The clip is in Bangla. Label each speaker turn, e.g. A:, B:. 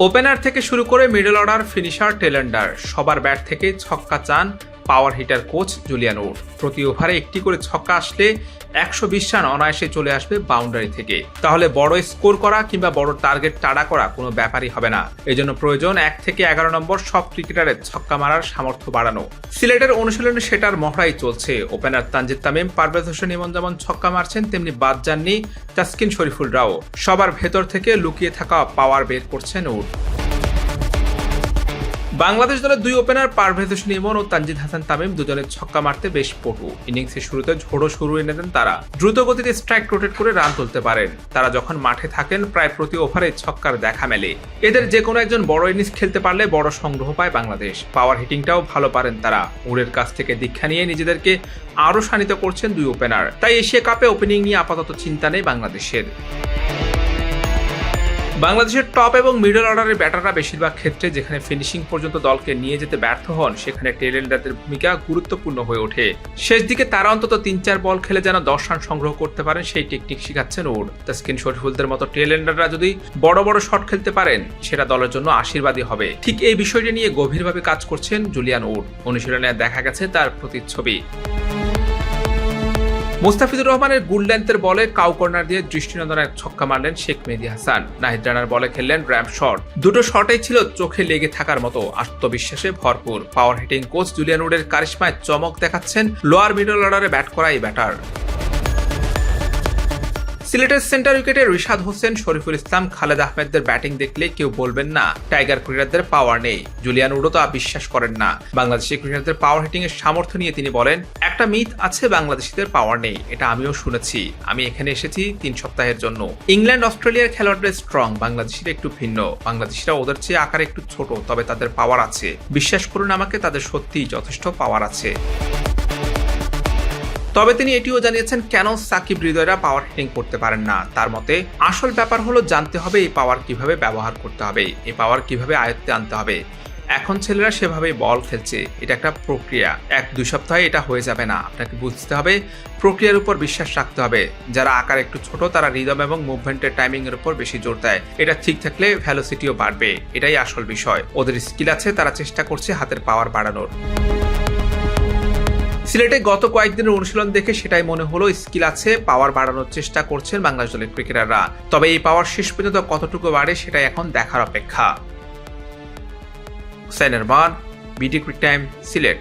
A: ওপেনার থেকে শুরু করে মিডল অর্ডার ফিনিশার টেলেন্ডার সবার ব্যাট থেকে ছক্কা চান power hitter coach Julian Wood প্রতি ওভারে একটি করে ছক্কা আসলে একশো বিশ রান অনায়াসে চলে আসবে বাউন্ডারি থেকে। তাহলে বড় স্কোর করা কিংবা বড় টার্গেট টাড়া করা কোনো ব্যাপারই হবে না। এজন্য প্রয়োজন এক থেকে এগারো নম্বর সব ক্রিকেটারের ছক্কা মারার সামর্থ্য বাড়ানো। সিলেটের অনুশীলনে সেটার মহড়াই চলছে। ওপেনার তানজিদ তামিম, পারভেজ হোসেন ইমন যেমন ছক্কা মারছেন, তেমনি বাদ যাননি তাসকিন শরীফুলরাও সবার ভেতর থেকে লুকিয়ে থাকা পাওয়ার বের করছেন উড বাংলাদেশ দলের দুই ওপেনার পারভেজ হোসেন ইমন ও তানজিদ হাসান তামিম দুজনের ছক্কা মারতে বেশ পটু। ইনিংসের শুরুতে ঝোড়ো শুরু এনে দেন তারা। দ্রুত গতিতে স্ট্রাইক রোটেট করে রান তুলতে পারেন। তারা যখন মাঠে থাকেন, প্রায় প্রতি ওভারে ছক্কার দেখা মেলে। এদের যে কোনো একজন বড় ইনিংস খেলতে পারলে বড় সংগ্রহ পায় বাংলাদেশ। পাওয়ার হিটিংটাও ভালো পারেন তারা। উড়ের কাছ থেকে দীক্ষা নিয়ে নিজেদেরকে আরও শানিত করছেন দুই ওপেনার তাই এশিয়া কাপে ওপেনিং নিয়ে আপাতত চিন্তা নেই বাংলাদেশের। বাংলাদেশের টপ এবং মিডল অর্ডারের ব্যাটাররা বেশিরভাগ ক্ষেত্রে যেখানে ফিনিশিং পর্যন্ত দলকে নিয়ে যেতে ব্যর্থ হন, সেখানে টেলেন্ডারদের ভূমিকা গুরুত্বপূর্ণ হয়ে ওঠে। শেষ দিকে তারা অন্তত তিন চার বল খেলে যেন দশ রান সংগ্রহ করতে পারেন, সেই টেকনিক শিখাচ্ছেন ওর তাস্কিন শরীফুলদের মতো টেলেন্ডাররা যদি বড় বড় শট খেলতে পারেন, সেটা দলের জন্য আশীর্বাদী হবে। ঠিক এই বিষয়টি নিয়ে গভীরভাবে কাজ করছেন জুলিয়ান উড অনুশীলনে দেখা গেছে তার প্রতিচ্ছবি। মুস্তাফিজুর রহমানের গুল লেন্থের বলে কাউ কর্নার দিয়ে দৃষ্টিনন্দন এক ছক্কা মারলেন শেখ মেহদি হাসান। নাহিদ রানার বলে খেললেন র্যাম্প শট। দুটো শটেই ছিল চোখে লেগে থাকার মতো। আত্মবিশ্বাসে ভরপুর। পাওয়ার হিটিং কোচ জুলিয়ান উডের কারিশমায় চমক দেখাচ্ছেন লোয়ার মিডল অর্ডারে ব্যাট করাই ব্যাটার সিলেটের সেন্টার উইকেটে রিশাদ হোসেন, শরীফুল ইসলাম, খালেদ আহমেদদের ব্যাটিং দেখলে কেউ বলবেন না, টাইগার ক্রিকেটারদের পাওয়ার নেই। জুলিয়ান উডো তো বিশ্বাস করেন না। বাংলাদেশি ক্রিকেটারদের পাওয়ার হিটিং এর সামর্থ্য নিয়ে তিনি বলেন, একটা মিথ আছে, বাংলাদেশিদের পাওয়ার নেই, এটা আমিও শুনেছি। আমি এখানে এসেছি তিন সপ্তাহের জন্য। ইংল্যান্ড, অস্ট্রেলিয়ার খেলোয়াড়দের স্ট্রং বাংলাদেশিরা একটু ভিন্ন। বাংলাদেশিরা ওদের চেয়ে আকারে একটু ছোট, তবে তাদের পাওয়ার আছে। বিশ্বাস করুন আমাকে, তাদের সত্যিই যথেষ্ট পাওয়ার আছে। তবে তিনি এটিও জানিয়েছেন, কেন সাকিব হৃদয়রা পাওয়ার হিটিং করতে পারেন না? তার মতে, আসল ব্যাপার হলো জানতে হবে এই পাওয়ার কীভাবে ব্যবহার করতে হবে, এই পাওয়ার কীভাবে আয়ত্তে আনতে হবে। এখন ছেলেরা সেভাবেই বল খেলছে, এটা একটা প্রক্রিয়া। এক দুই সপ্তাহে এটা হয়ে যাবে না। আপনাকে বুঝতে হবে, প্রক্রিয়ার উপর বিশ্বাস রাখতে হবে। যারা আকার একটু ছোট, তারা রিদম এবং মুভমেন্টের টাইমিং এর উপর বেশি জোর দেয়। এটা ঠিক থাকলে ভ্যালোসিটিও বাড়বে। এটাই আসল বিষয়। ওদের স্কিল আছে, তারা চেষ্টা করছে হাতের পাওয়ার বাড়ানোর। সিলেটে গত কয়েকদিনের অনুশীলন দেখে সেটাই মনে হলো স্কিল আছে পাওয়ার বাড়ানোর চেষ্টা করছেন বাংলাদেশ দলের ক্রিকেটাররা তবে এই পাওয়ার শেষ পর্যন্ত কতটুকু বাড়ে সেটাই এখন দেখার অপেক্ষা। হুসাইনের মান বিটি ক্রিক টাইম সিলেট।